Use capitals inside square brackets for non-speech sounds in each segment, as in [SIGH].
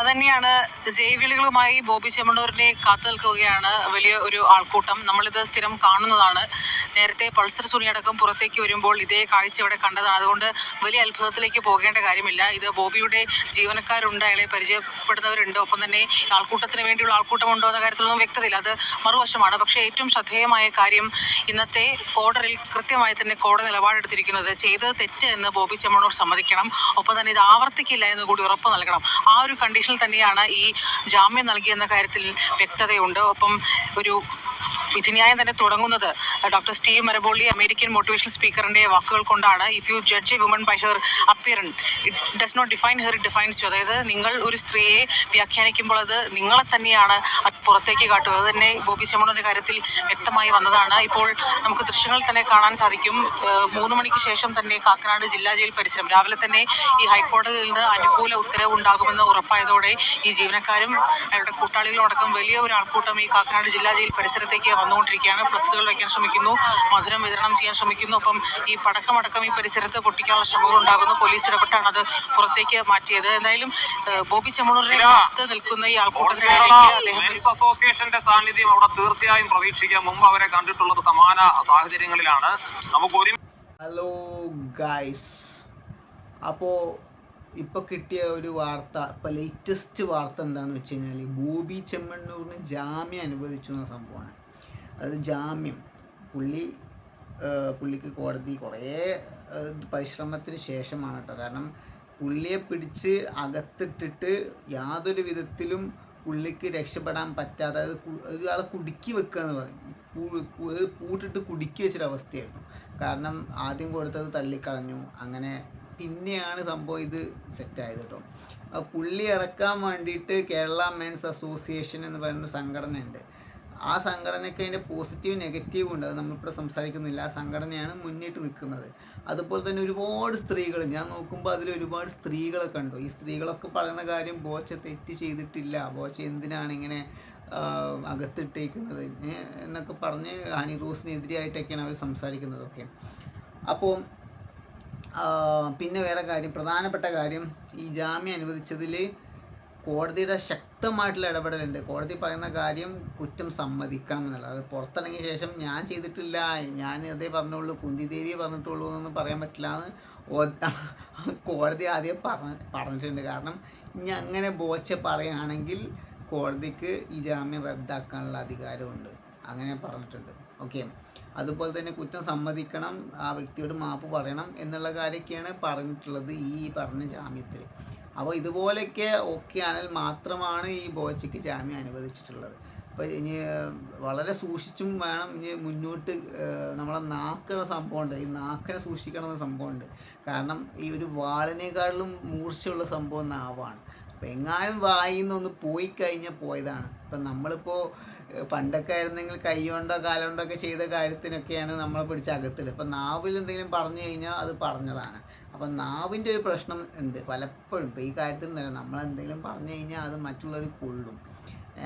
അതന്നെയാണ് ജൈവിളികളുമായി ബോബി ചെമ്മണ്ണൂരിനെ കാത്തു നിൽക്കുകയാണ് വലിയ ഒരു ആൾക്കൂട്ടം. നമ്മളിത് സ്ഥിരം കാണുന്നതാണ്. നേരത്തെ പൾസർ സുനിയടക്കം പുറത്തേക്ക് വരുമ്പോൾ ഇതേ കാഴ്ച ഇവിടെ കണ്ടതാണ്. അതുകൊണ്ട് വലിയ അത്ഭുതത്തിലേക്ക് പോകേണ്ട കാര്യമില്ല. ഇത് ബോബിയുടെ ജീവനക്കാരുണ്ട് അയാളെ പരിചയപ്പെടുന്നവരുണ്ട്. ഒപ്പം തന്നെ ആൾക്കൂട്ടത്തിന് വേണ്ടിയുള്ള ആൾക്കൂട്ടമുണ്ടോ എന്ന കാര്യത്തിലൊന്നും വ്യക്തതയില്ല. അത് മറുവശമാണ്. പക്ഷേ ഏറ്റവും ശ്രദ്ധേയമായ കാര്യം ഇന്നത്തെ ഓർഡറിൽ കൃത്യമായി തന്നെ കോടതി നിലപാടെടുത്തിരിക്കുന്നത് ചെയ്തത് തെറ്റ് എന്ന് ബോബി ചെമ്മണ്ണൂർ സമ്മതിക്കണം. ഒപ്പം തന്നെ ഇത് ആവർത്തിക്കില്ല എന്ന് കൂടി ഉറപ്പ് നൽകണം. ആ ഒരു കണ്ടീഷനിൽ തന്നെയാണ് ഈ ജാമ്യം നൽകിയെന്ന കാര്യത്തിൽ വ്യക്തതയുണ്ട്. ഒപ്പം ഒരു വിധിന്യായം തന്നെ തുടങ്ങുന്നത്. Doctor Steve Maraboli American motivational സ്പീക്കറിന്റെ വാക്കുകൾ കൊണ്ടാണ്. If you judge a woman by her appearance it does not define her it defines you അതായത് നിങ്ങൾ ഒരു സ്ത്രീയെ വ്യാഖ്യാനിക്കുമ്പോൾ അത് നിങ്ങളെ തന്നെയാണ് അത് പുറത്തേക്ക് കാട്ടുക. അത് തന്നെ ബോബി ചെമ്മണ്ണൂരിന്റെ കാര്യത്തിൽ വ്യക്തമായി വന്നതാണ്. ഇപ്പോൾ നമുക്ക് ദൃശ്യങ്ങൾ തന്നെ കാണാൻ സാധിക്കും. മൂന്ന് മണിക്ക് ശേഷം തന്നെ കാക്കനാട് ജില്ലാ ജയിൽ പരിസരം. രാവിലെ തന്നെ ഈ ഹൈക്കോടതിയിൽ നിന്ന് അനുകൂല ഉത്തരവ് ഉണ്ടാകുമെന്ന് ഉറപ്പായതോടെ ഈ ജീവനക്കാരും അയാളുടെ കൂട്ടാളികളും അടക്കം വലിയ ഒരു ആൾക്കൂട്ടം ഈ കാക്കനാട് ജില്ലാ ജയിൽ പരിസരത്തേക്ക് വന്നുകൊണ്ടിരിക്കുകയാണ്. ഫ്ലക്സുകൾ വയ്ക്കാൻ ശ്രമിക്കുന്നു. മധുരം വിതരണം ചെയ്യാൻ ശ്രമിക്കുന്നു. അപ്പം ഈ പടക്കമടക്കം ഈ പരിസരത്ത് പൊട്ടിക്കാനുള്ള ശ്രമങ്ങൾ ഉണ്ടാകുന്നു. പോലീസ് ഇടപെട്ടാണ് അത് പുറത്തേക്ക് മാറ്റിയത്. എന്തായാലും ബോബി ചെമ്മണൂരിനെ കാത്ത് നിൽക്കുന്ന ഈ അസോസിയേഷന്റെ സാന്നിധ്യം അവിടെ തീർച്ചയായും പ്രതീക്ഷിക്കാം. മുമ്പ് അവരെ കണ്ടിട്ടുള്ളത് സമാന സാഹചര്യങ്ങളിലാണ്. നമുക്ക് ഒരു ഹലോ ഗായ്സ് അപ്പോൾ ഇപ്പോൾ കിട്ടിയ ഒരു വാർത്ത ഇപ്പോൾ ലേറ്റസ്റ്റ് വാർത്ത എന്താണെന്ന് വെച്ച് കഴിഞ്ഞാൽ ബോബി ചെമ്മണ്ണൂരിന് ജാമ്യം അനുവദിച്ചു എന്ന സംഭവമാണ്. അത് ജാമ്യം. പുള്ളി പുള്ളിക്ക് കോടതി കുറേ പരിശ്രമത്തിന് ശേഷമാണ് കേട്ടോ. കാരണം പുള്ളിയെ പിടിച്ച് അകത്തിട്ടിട്ട് യാതൊരു വിധത്തിലും പുള്ളിക്ക് രക്ഷപ്പെടാൻ പറ്റാതെ അതായത് കു- ഒരാളെ കുടുക്കി വെക്കുക എന്ന് പറയും. പൂട്ടിട്ട് കുടുക്കി വെച്ചൊരവസ്ഥയായിരുന്നു കാരണം ആദ്യം കൊടുത്തത് തള്ളിക്കളഞ്ഞു. അങ്ങനെ പിന്നെയാണ് സംഭവം ഇത് സെറ്റായത് കേട്ടോ. പുള്ളി ഇറക്കാൻ വേണ്ടിയിട്ട് കേരള മെൻസ് അസോസിയേഷൻ എന്ന് പറയുന്ന സംഘടനയുണ്ട്. ആ സംഘടനയ്ക്ക് അതിന്റെ പോസിറ്റീവ് നെഗറ്റീവ് ഉണ്ട്. അത് നമ്മളിപ്പോൾ സംസാരിക്കുന്നില്ല. ആ സംഘടനയാണ് മുന്നിട്ട് നിൽക്കുന്നത്. അതുപോലെ തന്നെ ഒരുപാട് സ്ത്രീകൾ ഞാൻ നോക്കുമ്പോൾ അതിൽ ഒരുപാട് സ്ത്രീകളെ കണ്ടു ഈ സ്ത്രീകളൊക്കെ പറയുന്ന കാര്യം ബോച്ച തെറ്റ് ചെയ്തിട്ടില്ല. ബോച്ച എന്തിനാണ് ഇങ്ങനെ അകത്തിട്ടേക്കുന്നത്? എന്നൊക്കെ പറഞ്ഞ് ഹണി റോസിനെതിരെയായിട്ടൊക്കെയാണ് അവർ സംസാരിക്കുന്നതൊക്കെ. അപ്പോൾ പിന്നെ വേറെ കാര്യം പ്രധാനപ്പെട്ട കാര്യം ഈ ജാമ്യം അനുവദിച്ചതിൽ കോടതിയുടെ ശക്തമായിട്ടുള്ള ഇടപെടലുണ്ട്. കോടതി പറയുന്ന കാര്യം കുറ്റം സമ്മതിക്കണം എന്നുള്ളത്. അത് പുറത്തിറങ്ങിയ ശേഷം ഞാൻ ചെയ്തിട്ടില്ല ഞാൻ അതേ പറഞ്ഞുള്ളൂ കുന്തി ദേവിയെ പറഞ്ഞിട്ടുള്ളൂ എന്നൊന്നും പറയാൻ പറ്റില്ല എന്ന് [LAUGHS] കോടതി ആദ്യം പറഞ്ഞ പറഞ്ഞിട്ടുണ്ട്. കാരണം ഇനി അങ്ങനെ ബോച്ച പറയുകയാണെങ്കിൽ കോടതിക്ക് ഈ ജാമ്യം റദ്ദാക്കാനുള്ള അധികാരമുണ്ട്. അങ്ങനെ പറഞ്ഞിട്ടുണ്ട്. ഓക്കെ അതുപോലെ തന്നെ കുറ്റം സമ്മതിക്കണം ആ വ്യക്തിയോട് മാപ്പ് പറയണം എന്നുള്ള കാര്യമൊക്കെയാണ് പറഞ്ഞിട്ടുള്ളത് ഈ പറഞ്ഞ ജാമ്യത്തിൽ അപ്പോൾ ഇതുപോലെയൊക്കെ ഓക്കെ ആണെങ്കിൽ മാത്രമാണ് ഈ ബോച്ചയ്ക്ക് ജാമ്യം അനുവദിച്ചിട്ടുള്ളത്. അപ്പോൾ ഇനി വളരെ സൂക്ഷിച്ചും വേണം ഇനി മുന്നോട്ട് നമ്മളെ നാക്കുന്ന സംഭവമുണ്ട്. ഈ നാക്കിനെ സൂക്ഷിക്കണം എന്ന സംഭവമുണ്ട്. കാരണം ഈ ഒരു വാളിനേക്കാളിലും മൂർച്ചയുള്ള സംഭവം നാവാണ്. അപ്പോൾ എങ്ങാനും വായിൽ നിന്നൊന്ന് പോയി കഴിഞ്ഞാൽ പോയതാണ്. ഇപ്പം നമ്മളിപ്പോൾ പണ്ടൊക്കെ ആയിരുന്നെങ്കിൽ കൈ കൊണ്ടോ കാലുകൊണ്ടോ ഒക്കെ ചെയ്ത കാര്യത്തിനൊക്കെയാണ് നമ്മളെ പിടിച്ച് അകത്തിടുക. ഇപ്പം നാവിൽ എന്തെങ്കിലും പറഞ്ഞു കഴിഞ്ഞാൽ അത് പറഞ്ഞതാണ്. അപ്പം നാവിന്റെ ഒരു പ്രശ്നം ഉണ്ട് പലപ്പോഴും. ഇപ്പോൾ ഈ കാര്യത്തിൽ തന്നെ നമ്മൾ എന്തെങ്കിലും പറഞ്ഞു കഴിഞ്ഞാൽ അത് മറ്റുള്ളവർ കൊള്ളും.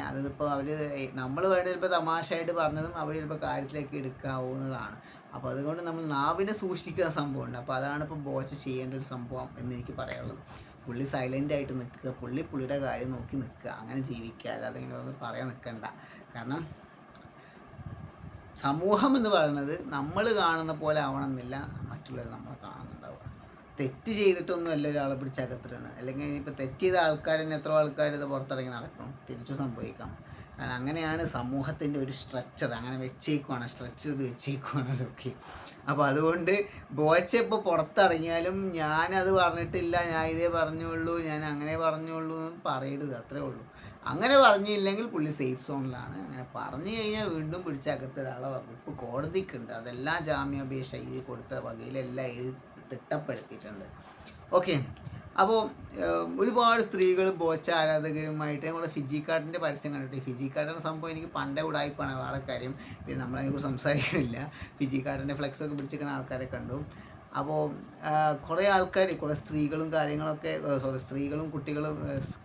അതിപ്പോൾ അവർ നമ്മൾ വേണ്ട ചിലപ്പോൾ തമാശയായിട്ട് പറഞ്ഞതും അവർ ചിലപ്പോൾ കാര്യത്തിലേക്ക് എടുക്കാവുന്നതാണ്. അപ്പോൾ അതുകൊണ്ട് നമ്മൾ നാവിനെ സൂക്ഷിക്കുന്ന സംഭവമുണ്ട്. അപ്പോൾ അതാണ് ഇപ്പോൾ ബോച്ച് ചെയ്യേണ്ട ഒരു സംഭവം എന്ന് എനിക്ക് പറയാനുള്ളത്. പുള്ളി സൈലന്റ് ആയിട്ട് നിൽക്കുക പുള്ളി പുള്ളിയുടെ കാര്യം നോക്കി നിൽക്കുക അങ്ങനെ ജീവിക്കുക. അല്ലാതെ ഇങ്ങനെ ഒന്നും പറയാൻ നിൽക്കണ്ട. കാരണം സമൂഹം എന്ന് പറയുന്നത് നമ്മൾ കാണുന്ന പോലെ ആവണമെന്നില്ല മറ്റുള്ളവർ നമ്മളെ കാണുന്നുണ്ടാവുക. തെറ്റ് ചെയ്തിട്ടൊന്നും അല്ല ഒരാളെ പിടിച്ചകത്തിട്ടാണ് അല്ലെങ്കിൽ ഇപ്പോൾ തെറ്റ് ചെയ്ത ആൾക്കാർ തന്നെ എത്ര ആൾക്കാർ ഇത് പുറത്തിറങ്ങി നടക്കണം. തിരിച്ചു സംഭവിക്കാം. അങ്ങനെയാണ് സമൂഹത്തിന്റെ ഒരു സ്ട്രക്ചർ അങ്ങനെ വെച്ചേക്കുവാണ് സ്ട്രക്ചർ ഇത് വെച്ചേക്കുവാണ് അതൊക്കെ. അപ്പോൾ അതുകൊണ്ട് ബോച്ച ഇപ്പോൾ പുറത്തിറങ്ങിയാലും ഞാനത് പറഞ്ഞിട്ടില്ല ഞാൻ ഇതേ പറഞ്ഞുള്ളൂ ഞാൻ അങ്ങനെ പറഞ്ഞുള്ളൂ എന്ന് പറയരുത് അത്രേ ഉള്ളൂ. അങ്ങനെ പറഞ്ഞില്ലെങ്കിൽ പുള്ളി സേഫ് സോണിലാണ് അങ്ങനെ പറഞ്ഞു കഴിഞ്ഞാൽ വീണ്ടും പിടിച്ച അകത്തൊരാളെ വകുപ്പ് കോടതിക്കുണ്ട്. അതെല്ലാം ജാമ്യാപേക്ഷ എഴുതി കൊടുത്ത വകയിലെല്ലാം എഴുതി തിട്ടപ്പെടുത്തിയിട്ടുണ്ട്. ഓക്കെ അപ്പോൾ ഒരുപാട് സ്ത്രീകൾ ബോച്ച ആരാധകരുമായിട്ട് നമ്മുടെ ഫിജി കാർഡിന്റെ പരസ്യം കണ്ടിട്ട് ഫിജി കാർഡിന്റെ സംഭവം എനിക്ക് പണ്ടേ ഉടായ്പാണ് വേറെ കാര്യം പിന്നെ നമ്മളതിനെക്കുറിച്ച് സംസാരിക്കണില്ല. ഫിജി കാർഡിന്റെ ഫ്ലെക്സൊക്കെ പിടിച്ചിരിക്കുന്ന ആൾക്കാരെ കണ്ടു. അപ്പോൾ കുറേ ആൾക്കാർ കുറേ സ്ത്രീകളും കാര്യങ്ങളൊക്കെ സോറി സ്ത്രീകളും കുട്ടികളും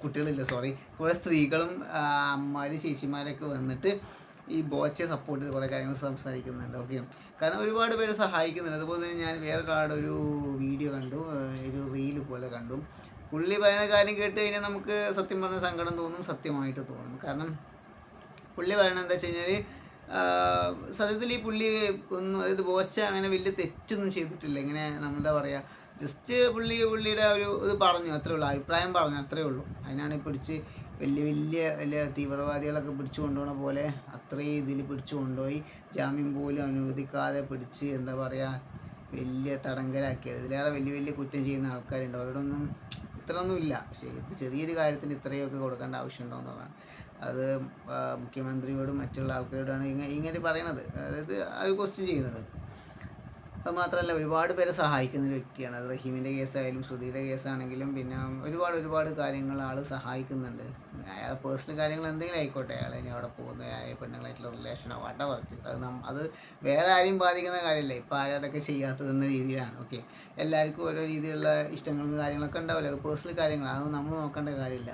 കുട്ടികളില്ല സോറി കുറേ സ്ത്രീകളും അമ്മമാർ ചേച്ചിമാരൊക്കെ വന്നിട്ട് ഈ ബോച്ചയെ സപ്പോർട്ട് ചെയ്ത് കുറേ കാര്യങ്ങൾ സംസാരിക്കുന്നുണ്ട്. ഓക്കെ കാരണം ഒരുപാട് പേര് സഹായിക്കുന്നുണ്ട്. അതുപോലെ തന്നെ ഞാൻ വേറെ ഒരാളുടെ ഒരു വീഡിയോ കണ്ടു. ഒരു റീൽ പോലെ കണ്ടു. പുള്ളി പറയുന്ന കാര്യം കേട്ട് കഴിഞ്ഞാൽ നമുക്ക് സത്യം പറഞ്ഞ സങ്കടം തോന്നും സത്യമായിട്ട് തോന്നും. കാരണം പുള്ളി പറയണത് എന്താ വെച്ച് കഴിഞ്ഞാൽ സത്യത്തിൽ ഈ പുള്ളി ഒന്നും അതായത് ബോച്ച അങ്ങനെ വലിയ തെറ്റൊന്നും ചെയ്തിട്ടില്ല. ഇങ്ങനെ നമ്മളെന്താ പറയുക ജസ്റ്റ് പുള്ളി പുള്ളിയുടെ ഒരു ഇത് പറഞ്ഞു. അത്രേ ഉള്ളൂ. അഭിപ്രായം പറഞ്ഞു. അത്രേ ഉള്ളൂ. അതിനാണ് പിടിച്ച് വലിയ വലിയ വലിയ തീവ്രവാദികളൊക്കെ പിടിച്ചു കൊണ്ടുപോണ പോലെ അത്രയും ഇതിൽ പിടിച്ചു കൊണ്ടുപോയി. ജാമ്യം പോലും അനുവദിക്കാതെ പിടിച്ച് എന്താ പറയുക വലിയ തടങ്കലാക്കിയത്. ഇതിലേറെ വലിയ വലിയ കുറ്റം ചെയ്യുന്ന ആൾക്കാരുണ്ട്. അവരോടൊന്നും ഇത്രയൊന്നും ഇല്ല. പക്ഷേ ഇത് ചെറിയൊരു കാര്യത്തിന് ഇത്രയൊക്കെ കൊടുക്കേണ്ട ആവശ്യമുണ്ടോ എന്നുള്ളതാണ്. അത് മുഖ്യമന്ത്രിയോടും മറ്റുള്ള ആൾക്കാരോടാണ് ഇങ്ങനെ ഇങ്ങനെ പറയണത്. അതായത് അവർ ക്വസ്റ്റ്യൻ ചെയ്യുന്നത്. അത് മാത്രമല്ല ഒരുപാട് പേരെ സഹായിക്കുന്ന ഒരു വ്യക്തിയാണ്. അത് റഹീമിന്റെ കേസായാലും ശ്രുതിയുടെ കേസാണെങ്കിലും പിന്നെ ഒരുപാട് ഒരുപാട് കാര്യങ്ങൾ ആൾ സഹായിക്കുന്നുണ്ട്. അയാൾ പേഴ്സണൽ കാര്യങ്ങൾ എന്തെങ്കിലും ആയിക്കോട്ടെ. അയാൾ ഇനി അവിടെ പോകുന്ന അയാൾ പെണ്ണുങ്ങളായിട്ടുള്ള റിലേഷനോ വട്ട വർക്കീസ് അത് നം അത് വേറെ ആരെയും ബാധിക്കുന്ന കാര്യമല്ല. ഇപ്പോൾ ആരും അതൊക്കെ ചെയ്യാത്തതെന്ന രീതിയിലാണ്. ഓക്കെ എല്ലാവർക്കും ഓരോ രീതിയിലുള്ള ഇഷ്ടങ്ങളും കാര്യങ്ങളൊക്കെ ഉണ്ടാവില്ല പേഴ്സണൽ കാര്യങ്ങൾ അതൊന്നും നമ്മൾ നോക്കേണ്ട കാര്യമില്ല.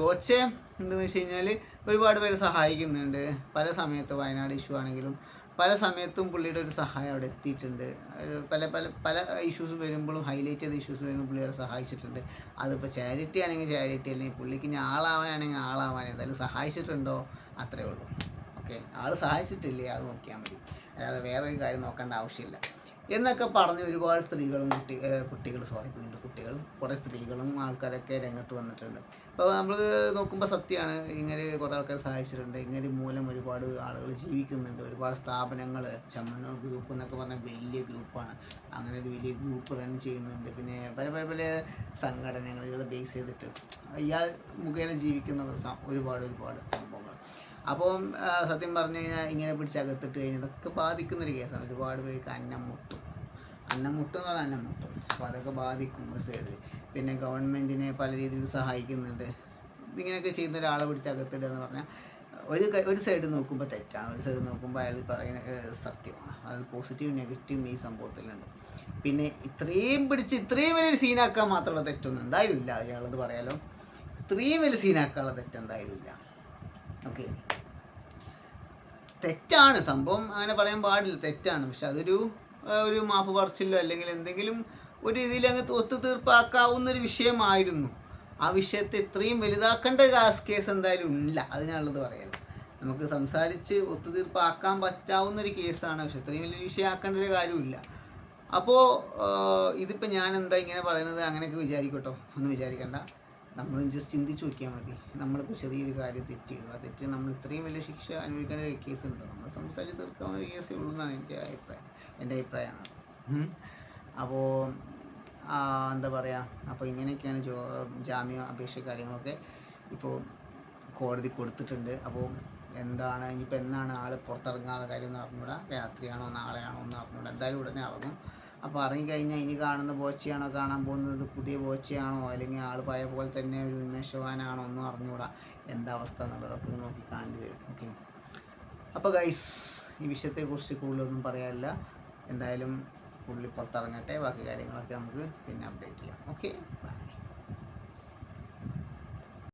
ഗോച്ചെ എന്താണെന്ന് വെച്ച് കഴിഞ്ഞാൽ ഒരുപാട് പേര് സഹായിക്കുന്നുണ്ട്. പല സമയത്ത് വയനാട് ഇഷ്യൂ ആണെങ്കിലും പല സമയത്തും പുള്ളിയുടെ ഒരു സഹായം അവിടെ എത്തിയിട്ടുണ്ട്. പല പല പല ഇഷ്യൂസ് വരുമ്പോഴും ഹൈലൈറ്റ് ചെയ്ത ഇഷ്യൂസ് വരുമ്പോൾ പുള്ളി അവിടെ സഹായിച്ചിട്ടുണ്ട്. അതിപ്പോൾ ചാരിറ്റി ആണെങ്കിൽ ചാരിറ്റി അല്ലെങ്കിൽ പുള്ളിക്ക് ഇനി ആളാവാനാണെങ്കിൽ ആളാവാൻ എന്തായാലും സഹായിച്ചിട്ടുണ്ടോ? അത്രേ ഉള്ളൂ. ഓക്കെ ആൾ സഹായിച്ചിട്ടില്ലേ? അത് നോക്കിയാൽ മതി. അല്ലാതെ വേറൊരു കാര്യം നോക്കേണ്ട ആവശ്യമില്ല. എന്നൊക്കെ പറഞ്ഞ് ഒരുപാട് സ്ത്രീകളും കുട്ടി കുട്ടികൾ സോറി വീണ്ടും കുട്ടികൾ കുറേ സ്ത്രീകളും ആൾക്കാരൊക്കെ രംഗത്ത് വന്നിട്ടുണ്ട്. അപ്പോൾ നമ്മൾ നോക്കുമ്പോൾ സത്യമാണ് ഇങ്ങനെ കുറേ ആൾക്കാർ സഹായിച്ചിട്ടുണ്ട്. ഇങ്ങനെ മൂലം ഒരുപാട് ആളുകൾ ജീവിക്കുന്നുണ്ട്. ഒരുപാട് സ്ഥാപനങ്ങൾ ചമ്മന്നൂർ ഗ്രൂപ്പ് എന്നൊക്കെ പറഞ്ഞാൽ വലിയ ഗ്രൂപ്പാണ്. അങ്ങനെ ഒരു വലിയ ഗ്രൂപ്പ് റൺ ചെയ്യുന്നുണ്ട്. പിന്നെ പല പല പല സംഘടനകൾ ഇതുകളെ ബേസ് ചെയ്തിട്ട് ഇയാൾ മുഖേന ജീവിക്കുന്ന ഒരുപാട് ഒരുപാട് സംഭവങ്ങൾ അപ്പം സത്യം പറഞ്ഞു കഴിഞ്ഞാൽ ഇങ്ങനെ പിടിച്ച് അകത്തിട്ട് കഴിഞ്ഞാൽ ഇതൊക്കെ ബാധിക്കുന്നൊരു കേസാണ്. ഒരുപാട് പേർക്ക് അന്നം മുട്ടും. അന്നം മുട്ടും എന്നുള്ള അന്നം മുട്ടും. അപ്പോൾ അതൊക്കെ ബാധിക്കും ഒരു സൈഡിൽ പിന്നെ ഗവൺമെന്റിനെ പല രീതിയിൽ സഹായിക്കുന്നുണ്ട്. ഇങ്ങനെയൊക്കെ ചെയ്യുന്ന ഒരാളെ പിടിച്ച് അകത്തിടുക എന്ന് പറഞ്ഞാൽ ഒരു ഒരു സൈഡ് നോക്കുമ്പോൾ തെറ്റാണ്. ഒരു സൈഡ് നോക്കുമ്പോൾ അയാൾ പറയുന്ന സത്യമാണ്. അത് പോസിറ്റീവ് നെഗറ്റീവ് ഈ സംഭവത്തിലുണ്ട്. പിന്നെ ഇത്രയും പിടിച്ച് ഇത്രയും വലിയൊരു സീനാക്കാൻ മാത്രമുള്ള തെറ്റൊന്നും എന്തായാലും ഇല്ല. അയാളത് പറയാലോ? ഇത്രയും വലിയ സീനാക്കാനുള്ള തെറ്റെന്തായാലും ഇല്ല. ഓക്കെ തെറ്റാണ്. സംഭവം അങ്ങനെ പറയാൻ പാടില്ല. തെറ്റാണ്. പക്ഷെ അതൊരു ഒരു മാപ്പ് പറച്ചിലോ അല്ലെങ്കിൽ എന്തെങ്കിലും ഒരു രീതിയിൽ അങ്ങ് ഒത്തുതീർപ്പാക്കാവുന്ന ഒരു വിഷയമായിരുന്നു. ആ വിഷയത്തെ ഇത്രയും വലുതാക്കേണ്ട കേസ് എന്തായാലും ഇല്ല. അതിനുള്ളത് പറയാം നമുക്ക് സംസാരിച്ച് ഒത്തുതീർപ്പാക്കാൻ പറ്റാവുന്ന ഒരു കേസാണ് പക്ഷെ ഇത്രയും വലിയ വിഷയമാക്കേണ്ട ഒരു കാര്യമില്ല അപ്പോൾ ഇതിപ്പോൾ ഞാൻ എന്താ ഇങ്ങനെ പറയുന്നത് അങ്ങനെയൊക്കെ വിചാരിക്കട്ടോ ഒന്നും വിചാരിക്കണ്ട. നമ്മൾ ജസ്റ്റ് ചിന്തിച്ച് നോക്കിയാൽ മതി. നമ്മളിപ്പോൾ ചെറിയൊരു കാര്യം തെറ്റ് ചെയ്തു. ആ തെറ്റ് നമ്മൾ ഇത്രയും വലിയ ശിക്ഷ അനുഭവിക്കേണ്ട ഒരു കേസ് ഉണ്ടോ. നമ്മൾ സംസാരിച്ച് തീർക്കാവുന്ന ഒരു കേസേ ഉള്ളൂ എന്നാണ് എന്റെ അഭിപ്രായം. എന്റെ അഭിപ്രായമാണ്. അപ്പോൾ എന്താ പറയുക അപ്പോൾ ഇങ്ങനെയൊക്കെയാണ് ജോ ജാമ്യ അപേക്ഷ കാര്യങ്ങളൊക്കെ ഇപ്പോൾ കോടതി കൊടുത്തിട്ടുണ്ട്. അപ്പോൾ എന്താണ് ഇനിയിപ്പോൾ എന്നാണ് ആൾ പുറത്തിറങ്ങാതെ കാര്യം എന്ന് പറഞ്ഞുകൂടാ രാത്രിയാണോ നാളെയാണോ എന്ന് പറഞ്ഞുകൂടാ എന്തായാലും ഉടനെ ഇറങ്ങും. അപ്പോൾ ഇറങ്ങിക്കഴിഞ്ഞാൽ ഇനി കാണുന്ന ബോച്ചയാണോ കാണാൻ പോകുന്നത്? പുതിയ ബോച്ചയാണോ അല്ലെങ്കിൽ ആൾ പഴയ പോലെ തന്നെ ഒരു ഉന്മേഷവാനാണോ ഒന്നും അറിഞ്ഞുകൂടാ എന്താ അവസ്ഥ എന്നുള്ളതൊക്കെ നോക്കി കാണേണ്ടി വരും. ഓക്കെ. അപ്പോൾ ഗൈസ് ഈ വിഷയത്തെക്കുറിച്ച് കൂടുതലൊന്നും പറയാനില്ല. എന്തായാലും പുള്ളി പുറത്തിറങ്ങട്ടെ. ബാക്കി കാര്യങ്ങളൊക്കെ നമുക്ക് പിന്നെ അപ്ഡേറ്റ് ചെയ്യാം. ഓക്കെ.